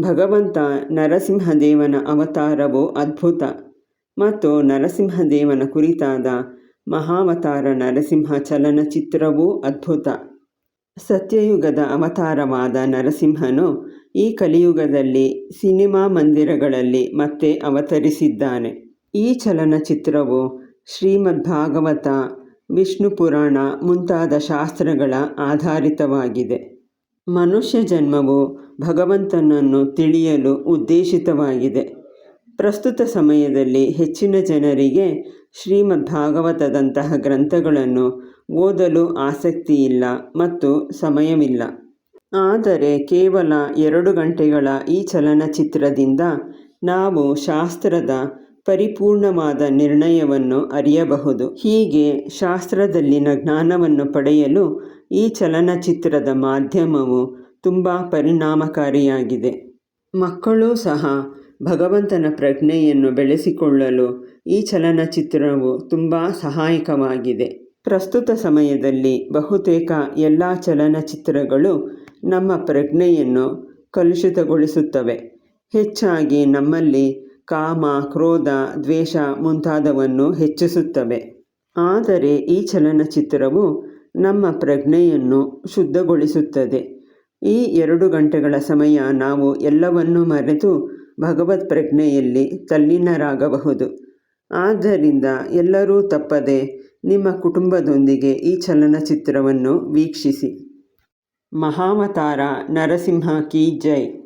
ಭಗವಂತ ನರಸಿಂಹದೇವನ ಅವತಾರವು ಅದ್ಭುತ. ಮತ್ತು ನರಸಿಂಹದೇವನ ಕುರಿತಾದ ಮಹಾವತಾರ ನರಸಿಂಹ ಚಲನಚಿತ್ರವೂ ಅದ್ಭುತ. ಸತ್ಯಯುಗದ ಅವತಾರವಾದ ನರಸಿಂಹನು ಈ ಕಲಿಯುಗದಲ್ಲಿ ಸಿನಿಮಾ ಮಂದಿರಗಳಲ್ಲಿ ಮತ್ತೆ ಅವತರಿಸಿದ್ದಾನೆ. ಈ ಚಲನಚಿತ್ರವು ಶ್ರೀಮದ್ಭಾಗವತ ವಿಷ್ಣು ಪುರಾಣ ಮುಂತಾದ ಶಾಸ್ತ್ರಗಳ ಆಧಾರಿತವಾಗಿದೆ. ಮನುಷ್ಯ ಜನ್ಮವು ಭಗವಂತನನ್ನು ತಿಳಿಯಲು ಉದ್ದೇಶಿತವಾಗಿದೆ. ಪ್ರಸ್ತುತ ಸಮಯದಲ್ಲಿ ಹೆಚ್ಚಿನ ಜನರಿಗೆ ಶ್ರೀಮದ್ ಭಾಗವತದಂತಹ ಗ್ರಂಥಗಳನ್ನು ಓದಲು ಆಸಕ್ತಿ ಇಲ್ಲ ಮತ್ತು ಸಮಯವಿಲ್ಲ. ಆದರೆ ಕೇವಲ ಎರಡು ಗಂಟೆಗಳ ಈ ಚಲನಚಿತ್ರದಿಂದ ನಾವು ಶಾಸ್ತ್ರದ ಪರಿಪೂರ್ಣವಾದ ನಿರ್ಣಯವನ್ನು ಅರಿಯಬಹುದು. ಹೀಗೆ ಶಾಸ್ತ್ರದಲ್ಲಿನ ಜ್ಞಾನವನ್ನು ಪಡೆಯಲು ಈ ಚಲನಚಿತ್ರದ ಮಾಧ್ಯಮವು ತುಂಬ ಪರಿಣಾಮಕಾರಿಯಾಗಿದೆ. ಮಕ್ಕಳು ಸಹ ಭಗವಂತನ ಪ್ರಜ್ಞೆಯನ್ನು ಬೆಳೆಸಿಕೊಳ್ಳಲು ಈ ಚಲನಚಿತ್ರವು ತುಂಬ ಸಹಾಯಕವಾಗಿದೆ. ಪ್ರಸ್ತುತ ಸಮಯದಲ್ಲಿ ಬಹುತೇಕ ಎಲ್ಲ ಚಲನಚಿತ್ರಗಳು ನಮ್ಮ ಪ್ರಜ್ಞೆಯನ್ನು ಕಲುಷಿತಗೊಳಿಸುತ್ತವೆ. ಹೆಚ್ಚಾಗಿ ನಮ್ಮಲ್ಲಿ ಕಾಮ, ಕ್ರೋಧ, ದ್ವೇಷ ಮುಂತಾದವನ್ನು ಹೆಚ್ಚಿಸುತ್ತವೆ. ಆದರೆ ಈ ಚಲನಚಿತ್ರವು ನಮ್ಮ ಪ್ರಜ್ಞೆಯನ್ನು ಶುದ್ಧಗೊಳಿಸುತ್ತದೆ. ಈ ಎರಡು ಗಂಟೆಗಳ ಸಮಯ ನಾವು ಎಲ್ಲವನ್ನೂ ಮರೆತು ಭಗವತ್ ಪ್ರಜ್ಞೆಯಲ್ಲಿ ತಲ್ಲೀನರಾಗಬಹುದು. ಆದ್ದರಿಂದ ಎಲ್ಲರೂ ತಪ್ಪದೆ ನಿಮ್ಮ ಕುಟುಂಬದೊಂದಿಗೆ ಈ ಚಲನಚಿತ್ರವನ್ನು ವೀಕ್ಷಿಸಿ. ಮಹಾವತಾರ ನರಸಿಂಹ ಕಿ ಜೈ.